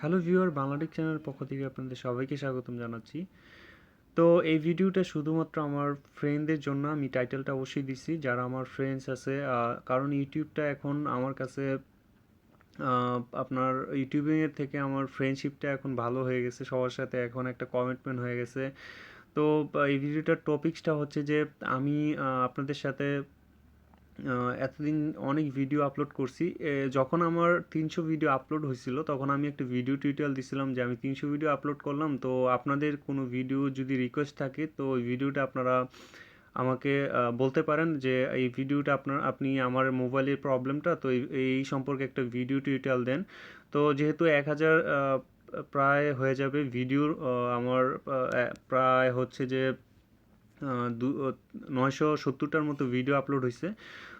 Hello viewer Bangladesh চ্যানেলের পক্ষ থেকে আপনাদের সবাইকে স্বাগতম জানাচ্ছি। তো এই ভিডিওটা শুধুমাত্র আমার ফ্রেন্ডদের জন্য, আমি টাইটেলটা অবশ্যই দিছি। যারা আমার ফ্রেন্ডস আছে কারণ ইউটিউবটা এখন আমার কাছে আপনার ইউটিউবিংয়ের থেকে আমার ফ্রেন্ডশিপটা এখন ভালো হয়ে গেছে, সবার সাথে এখন একটা কমিটমেন্ট হয়ে গেছে। তো এই ভিডিওটার টপিকসটা হচ্ছে যে, আমি আপনাদের সাথে এতদিন অনেক ভিডিও আপলোড করছি। যখন আমার তিনশো ভিডিও আপলোড হয়েছিল, তখন আমি একটা ভিডিও টিউটোরিয়াল দিছিলাম যে আমি তিনশো ভিডিও আপলোড করলাম। তো আপনাদের কোনো ভিডিও যদি রিকোয়েস্ট থাকে, তো ওই ভিডিওটা আপনারা আমাকে বলতে পারেন যে এই ভিডিওটা আপনার, আপনি আমার মোবাইলের প্রবলেমটা তো এই সম্পর্কে একটা ভিডিও টিউটোরিয়াল দেন। তো যেহেতু এক হাজার প্রায় হয়ে যাবে ভিডিওর আমার প্রায় হচ্ছে যে দু নয়শো সত্তরটার মতো ভিডিও আপলোড হয়েছে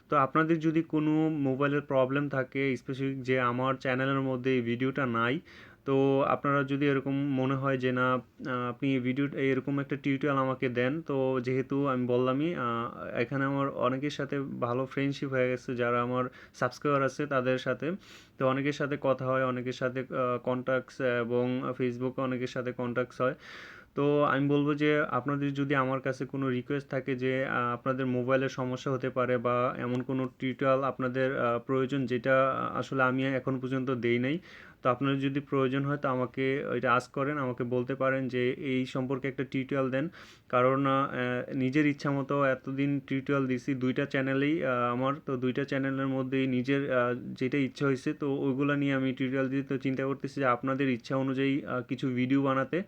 তো আপনাদের যদি কোনো মোবাইলের প্রবলেম থাকে স্পেসিফিক যে আমার চ্যানেলের মধ্যে এই ভিডিওটা নাই, তো আপনারা যদি এরকম মনে হয় যে না আপনি ভিডিও এরকম একটা টিউটোরিয়াল আমাকে দেন, তো যেহেতু আমি বললামই এখানে আমার অনেকের সাথে ভালো ফ্রেন্ডশিপ হয়ে গেছে, যারা আমার সাবস্ক্রাইবার আছে তাদের সাথে। তো অনেকের সাথে কথা হয়, অনেকের সাথে কন্ট্যাক্টস এবং ফেসবুকে অনেকের সাথে কন্ট্যাক্টস হয়। তো আমি বলব যে আপনাদের যদি আমার কাছে কোনো রিকোয়েস্ট থাকে যে আপনাদের মোবাইলের সমস্যা হতে পারে বা এমন কোনো টিউটোরিয়াল আপনাদের প্রয়োজন যেটা আসলে আমি এখন পর্যন্ত দেই নাই, তো আপনাদের যদি প্রয়োজন হয় তো আমাকে এটা আস করেন, আমাকে বলতে পারেন যে এই সম্পর্কে একটা টিউটোরিয়াল দেন। কারণ নিজের ইচ্ছা মতো এতদিন টিউটোরিয়াল দিছি, দুইটা চ্যানেলেই আমার, তো দুইটা চ্যানেলের মধ্যেই নিজের যেটা ইচ্ছা হয়েছে তো ওইগুলো নিয়ে আমি টিউটোরিয়াল দিয়ে তো চিন্তা করতেছি যে আপনাদের ইচ্ছা অনুযায়ী কিছু ভিডিও বানাতে।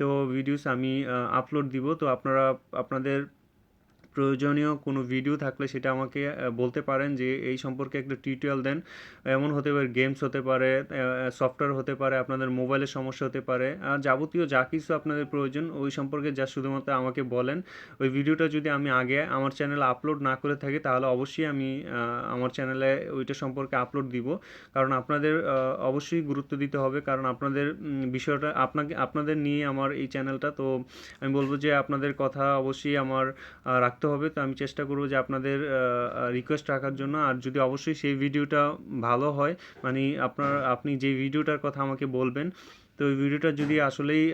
তো ভিডিওস আমি আপলোড দিব। তো আপনারা আপনাদের প্রয়োজনীয় কোনো ভিডিও থাকলে সেটা আমাকে বলতে পারেন যে এই সম্পর্কে একটা টিউটোরিয়াল দেন। এমন হতে পারে গেমস হতে পারে সফটওয়্যার হতে পারে আপনাদের মোবাইলের সমস্যা হতে পারে। আর যাবতীয় যা কিছু আপনাদের প্রয়োজন ওই সম্পর্কে যা শুধুমাত্র আমাকে বলেন ওই ভিডিওটা যদি আমি আগে আমার চ্যানেলে আপলোড না করে থাকি তাহলে অবশ্যই আমি আমার চ্যানেলে ওইটা সম্পর্কে আপলোড দিব। কারণ আপনাদের অবশ্যই গুরুত্ব দিতে হবে। কারণ আপনাদের বিষয়টা আপনাকে আপনাদের নিয়ে আমার এই চ্যানেলটা তো আমি বলব যে আপনাদের কথা অবশ্যই আমার আহ, রাখতে হবে। তো আমি চেষ্টা করব যে আপনাদের রিকোয়েস্ট রাখার জন্য। আর যদি অবশ্যই সেই ভিডিওটা ভালো হয় মানে আপনার, আপনি যে ভিডিওটার কথা আমাকে বলবেন, তো ওই ভিডিওটা যদি আসলেই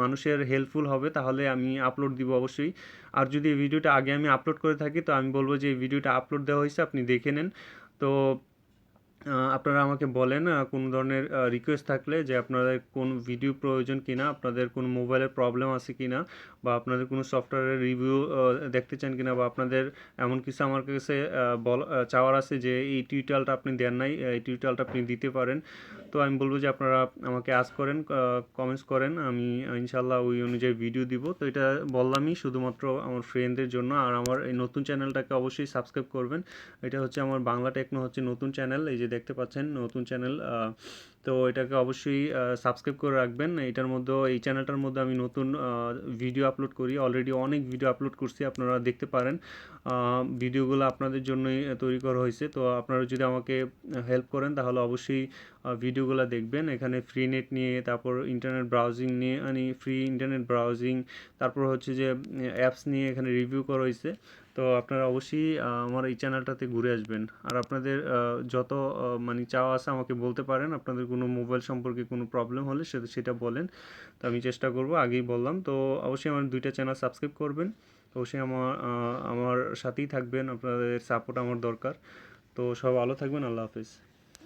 মানুষের হেল্পফুল হবে, তাহলে আমি আপলোড দিব অবশ্যই। আর যদি এই ভিডিওটা আগে আমি আপলোড করে থাকি, তো আমি বলব যে এই ভিডিওটা আপলোড দেওয়া হয়েছে, আপনি দেখে নেন। তো আপনারা আমাকে বলেন কোনো ধরনের রিকোয়েস্ট থাকলে যে আপনাদের কোন ভিডিও প্রয়োজন কিনা, আপনাদের কোনো মোবাইলের প্রবলেম আছে কিনা, বা আপনাদের কোনো সফটওয়্যারের রিভিউ দেখতে চান কিনা, বা আপনাদের এমন কিছু আমার কাছে বল চাওয়ার আছে যে এই টিউটোরিয়ালটা আপনি দেন নাই এই টিউটোরিয়ালটা আপনি দিতে পারেন। তো আমি বলব যে আপনারা আমাকে আজ করেন কমেন্টস করেন, আমি ইনশাল্লাহ ওই অনুযায়ী ভিডিও দিব। তো এটা বললামই শুধুমাত্র আমার ফ্রেন্ডদের জন্য, আর আমার এই নতুন চ্যানেলটাকে অবশ্যই সাবস্ক্রাইব করবেন। এটা হচ্ছে আমার বাংলা টেকনো হচ্ছে নতুন চ্যানেল এই যে দেখতে পাচ্ছেন নতুন চ্যানেল তো এটাকে অবশ্যই সাবস্ক্রাইব করে রাখবেন। এটার মধ্যে, এই চ্যানেলটার মধ্যে আমি নতুন ভিডিও আপলোড করি। অলরেডি অনেক ভিডিও আপলোড করছি, আপনারা দেখতে পারেন। ভিডিওগুলো আপনাদের জন্যই তৈরি করা হয়েছে। তো আপনারা যদি আমাকে হেল্প করেন, তাহলে অবশ্যই ভিডিওগুলো দেখবেন। এখানে ফ্রি নেট নিয়ে, তারপর ইন্টারনেট ব্রাউজিং নিয়ে মানে ফ্রি ইন্টারনেট ব্রাউজিং তারপর হচ্ছে যে অ্যাপস নিয়ে এখানে রিভিউ করা হয়েছে। তো আপনারা অবশ্যই আমার এই চ্যানেলটাতে ঘুরে আসবেন। আর আপনাদের যত মানে চাওয়া আছে আমাকে বলতে পারেন। আপনাদের কোনো মোবাইল সম্পর্কে কোনো প্রবলেম হলে সেটা সেটা বলেন। তো আমি চেষ্টা করব, আগেই বললাম। তো অবশ্যই আমার দুইটা চ্যানেল সাবস্ক্রাইব করবেন। অবশ্যই আমার আমার সাথেই থাকবেন। আপনাদের সাপোর্ট আমার দরকার। তো সব ভালো থাকবেন। আল্লাহ হাফিজ।